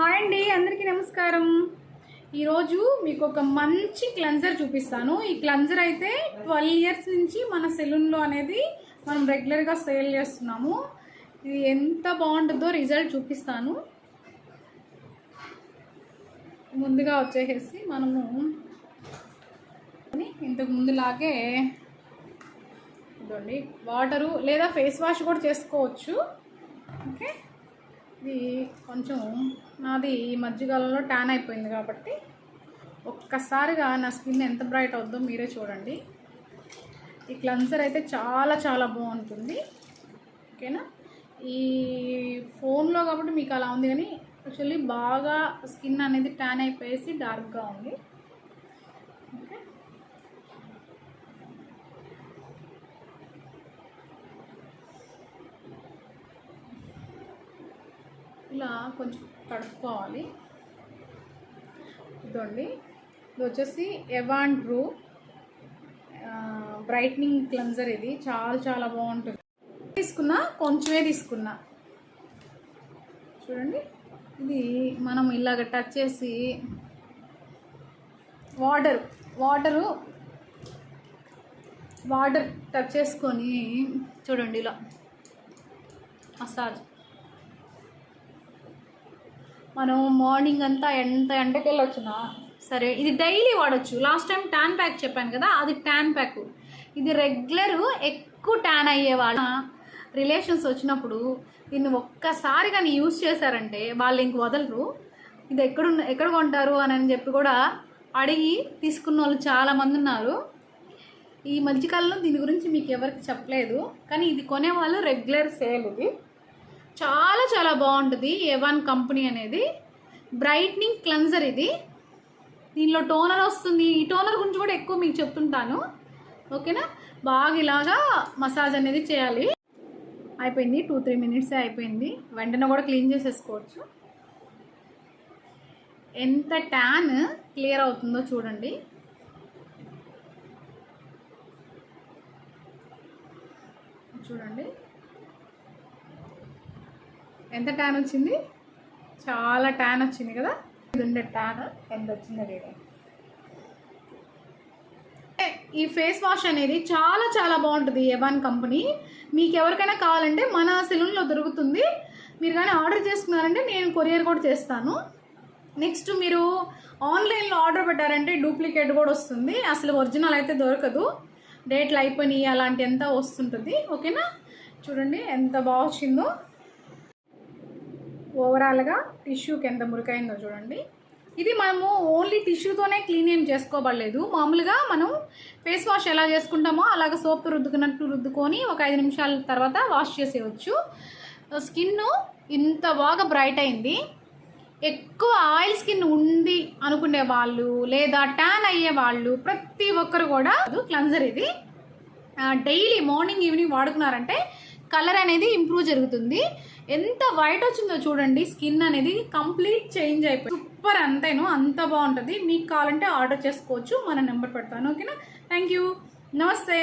Hi అండి అందరికీ నమస్కారం. ఈరోజు మీకు ఒక మంచి క్లెన్జర్ చూపిస్తాను. ఈ క్లెన్జర్ అయితే ట్వెల్వ్ ఇయర్స్ నుంచి మన సెలూన్లో అనేది మనం రెగ్యులర్గా సేల్ చేస్తున్నాము. ఇది ఎంత బాగుంటుందో రిజల్ట్ చూపిస్తాను. ముందుగా వచ్చేసేసి మనము ఇంతకు ముందులాగే ఇదండి వాటరు లేదా ఫేస్ వాష్ కూడా చేసుకోవచ్చు. ఓకే? ఇది కొంచెం నాది ఈ మధ్యకాలంలో ట్యాన్ అయిపోయింది కాబట్టి ఒక్కసారిగా నా స్కిన్ ఎంత బ్రైట్ అవుద్దో మీరే చూడండి. ఈ క్లెన్సర్ అయితే చాలా చాలా బాగుంటుంది. ఓకేనా? ఈ ఫోన్లో కాబట్టి మీకు అలా ఉంది కానీ యాక్చువల్లీ బాగా స్కిన్ అనేది ట్యాన్ అయిపోయేసి డార్క్గా ఉంది. ఓకే? ఇట్లా కొంచెం కడుక్కోవాలి. ఇదండి ఇది వచ్చేసి ఎవాన్ ట్రూ బ్రైట్నింగ్ క్లెన్జర్ ఇది. చాలా చాలా బాగుంటుంది. తీసుకున్నా కొంచెమే తీసుకున్నా. చూడండి. ఇది మనం ఇలాగ టచ్ చేసి వాటర్ వాటరు వాటర్ టచ్ చేసుకొని చూడండి ఇలా మసాజ్. మనం మార్నింగ్ అంతా ఎంత ఎండకెళ్ళొచ్చునా సరే ఇది డైలీ వాడచ్చు. లాస్ట్ టైం ట్యాన్ ప్యాక్ చెప్పాను కదా అది ట్యాన్ ప్యాక్. ఇది రెగ్యులర్ ఎక్కువ ట్యాన్ అయ్యేవాళ్ళ రిలేషన్స్ వచ్చినప్పుడు దీన్ని ఒక్కసారి కానీ యూజ్ చేశారంటే వాళ్ళు ఇంక వదలరు. ఇది ఎక్కడ ఎక్కడ కొంటారు అని అని చెప్పి కూడా అడిగి తీసుకున్న వాళ్ళు చాలామంది ఉన్నారు. ఈ మధ్యకాలంలో దీని గురించి మీకు ఎవరికి చెప్పలేదు. కానీ ఇది కొనేవాళ్ళు రెగ్యులర్ సేల్ ఇది. చాలా చాలా బాగుంటుంది ఏవన్ కంపెనీ అనేది. బ్రైట్నింగ్ క్లెన్జర్ ఇది. దీనిలో టోనర్ వస్తుంది. ఈ టోనర్ గురించి కూడా ఎక్కువ మీకు చెప్తుంటాను. ఓకేనా? బాగా ఇలాగా మసాజ్ అనేది చేయాలి. అయిపోయింది. టూ త్రీ మినిట్సే అయిపోయింది. వెంటనే కూడా క్లీన్ చేసేసుకోవచ్చు. ఎంత ట్యాన్ క్లియర్ అవుతుందో చూడండి. చూడండి. ఎంత ట్యాన్ వచ్చింది? చాలా ట్యాన్ వచ్చింది కదా? ఇది ఉండే ట్యాన్ ఎంత వచ్చిందో రీడింగ్ ఈ ఫేస్ వాష్ అనేది చాలా చాలా బాగుంటుంది ఎవాన్ కంపెనీ మీకు ఎవరికైనా కావాలంటే మన సెలూన్లో దొరుకుతుంది. మీరు కానీ ఆర్డర్ చేసుకున్నారంటే నేను కొరియర్ కూడా చేస్తాను. నెక్స్ట్ మీరు ఆన్లైన్లో ఆర్డర్ పెట్టారంటే డూప్లికేట్ కూడా వస్తుంది. అసలు ఒరిజినల్ అయితే దొరకదు. డేట్లు అయిపోయినాయి అలాంటి ఎంత వస్తుంటుంది? ఓకేనా చూడండి ఎంత బాగా వచ్చిందో. ఓవరాల్గా టిష్యూకి ఎంత మురికైందో చూడండి. ఇది మనము ఓన్లీ టిష్యూతోనే క్లీన్ ఏం చేసుకోబడలేదు. మామూలుగా మనం ఫేస్ వాష్ ఎలా చేసుకుంటామో అలాగ సోప్ రుద్దుకున్నట్టు రుద్దుకొని ఒక ఐదు నిమిషాల తర్వాత వాష్ చేసేయచ్చు. స్కిన్ ఇంత బాగా బ్రైట్ అయింది. ఎక్కువ ఆయిల్ స్కిన్ ఉంది అనుకునే వాళ్ళు లేదా ట్యాన్ అయ్యే వాళ్ళు ప్రతి ఒక్కరు కూడా క్లన్జర్ ఇది. డైలీ మార్నింగ్ ఈవినింగ్ వాడుకున్నారంటే కలర్ అనేది ఇంప్రూవ్ జరుగుతుంది. ఎంత వైట్ వచ్చిందో చూడండి స్కిన్ అనేది కంప్లీట్ చేంజ్ అయిపోయింది సూపర్ అంతేను అంత బాగుంటుంది. మీకు కావాలంటే ఆర్డర్ చేసుకోవచ్చు మన నెంబర్ పెడతాను ఓకేనా? Thank you. నమస్తే.